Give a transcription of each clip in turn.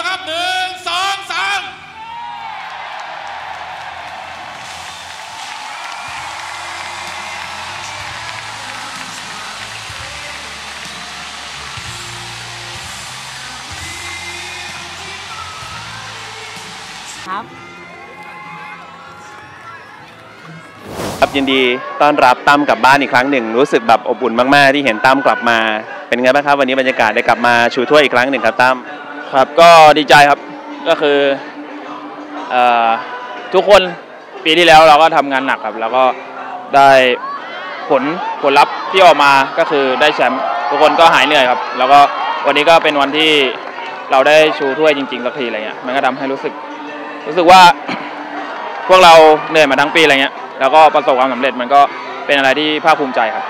นะครับหนึ่งสองสามครับครับยินดีต้อนรับตั้มกลับบ้านอีกครั้งหนึ่ง รู้สึกแบบอบอุ่นมาก ๆ ที่เห็นตั้มกลับมา เป็นไงบ้างครับ วันนี้บรรยากาศได้กลับมาชูถ้วยอีกครั้งหนึ่งครับตั้ม ครับก็ดีใจครับก็คือเอ่อทุกคนปีที่แล้วเราก็ทำงานหนักครับ แล้วก็ได้ผลผลลัพธ์ที่ออกมาก็คือได้แชมป์ทุกคนก็หายเหนื่อยครับ แล้วก็วันนี้ก็เป็นวันที่เราได้ชูถ้วยจริงๆสักทีอะไรเงี้ยมันก็ทำให้รู้สึก รู้สึกว่าพวกเราเหนื่อยมาทั้งปีอะไรเงี้ยแล้วก็ประสบความสำเร็จมันก็เป็นอะไรที่ภาคภูมิใจครับ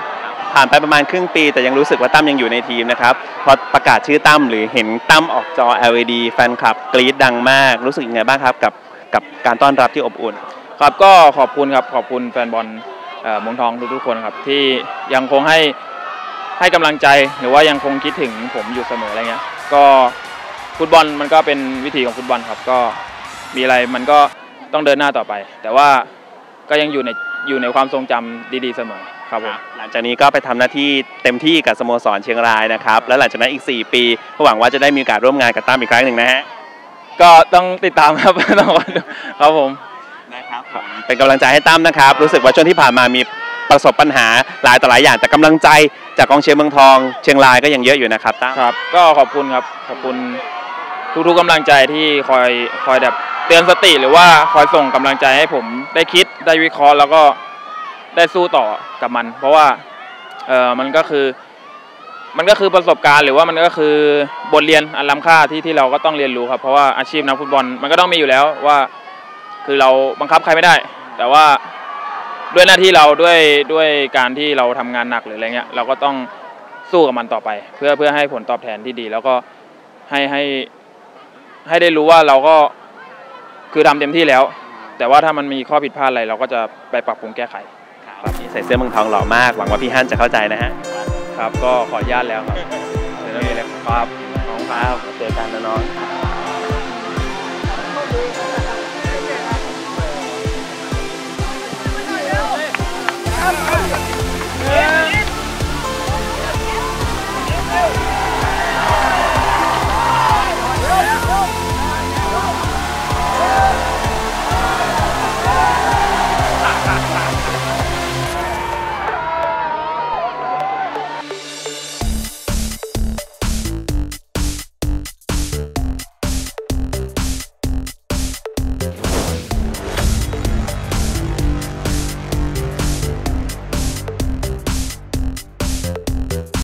ผ่านไปประมาณครึ่งปี แต่ยังรู้สึกว่าตั้มยังอยู่ในทีมนะครับ พอประกาศชื่อตั้มหรือเห็นตั้มออกจอ LED แฟนคลับกรี๊ดดังมาก รู้สึกยังไงบ้างครับกับกับการต้อนรับที่อบอุ่น ครับก็ขอบคุณครับขอบคุณแฟนบอลเมืองทองทุกๆคนครับที่ยังคงให้ให้กำลังใจหรือว่ายังคงคิดถึงผมอยู่เสมออะไรเงี้ยก็ฟุตบอลมันก็เป็นวิถีของฟุตบอลครับก็มีอะไรมันก็ต้องเดินหน้าต่อไป แต่ว่าก็ยังอยู่ในอยู่ในความทรงจำดีๆเสมอ ครับผมหลังจากนี้ก็ไปทำหน้าที่เต็มที่กับสโมสรเชียงรายนะครับ แล้วหลังจากนั้นอีก 4 ปีก็หวังว่าจะได้มีโอกาสร่วมงานกับตั้มอีกครั้งหนึ่งนะฮะก็ต้องติดตามครับต้องรอดูครับผมนะครับเป็นกำลังใจให้ตั้มนะครับ รู้สึกว่าช่วงที่ผ่านมามีประสบปัญหาหลายต่อหลายอย่างแต่กำลังใจจากกองเชียร์เมืองทอง เชียงรายก็ยังเยอะอยู่นะครับตั้มครับ ก็ขอบคุณครับขอบคุณทุกๆกำลังใจที่คอยคอยแบบเตือนสติหรือว่าคอยส่งกำลังใจให้ผมได้คิดได้วิเคราะห์แล้วก็ ได้สู้ต่อกับมัน เพราะว่าเออมันก็คือ มันก็คือประสบการณ์หรือว่ามันก็คือบทเรียนอันล้ำค่าที่ที่เราก็ต้องเรียนรู้ครับ เพราะว่าอาชีพนักฟุตบอลมันก็ต้องมีอยู่แล้วว่า คือเราบังคับใครไม่ได้ แต่ว่าด้วยหน้าที่เราด้วยด้วยการที่เราทำงานหนักหรืออะไรเงี้ยเราก็ต้องสู้กับมันต่อไป เพื่อเพื่อให้ผลตอบแทนที่ดี แล้วก็ให้ให้ให้ได้รู้ว่าเราก็คือทำเต็มที่แล้ว แต่ว่าถ้ามันมีข้อผิดพลาดอะไรเราก็จะไปปรับปรุงแก้ไข ใส่เสื้อเมืองทองหล่อมาก หวังว่าพี่ฮั่นจะเข้าใจนะฮะ ครับก็ขออนุญาตแล้วครับเดี๋ยวต้องมีอะไรครับขอบคุณครับเจอกันนะน้อง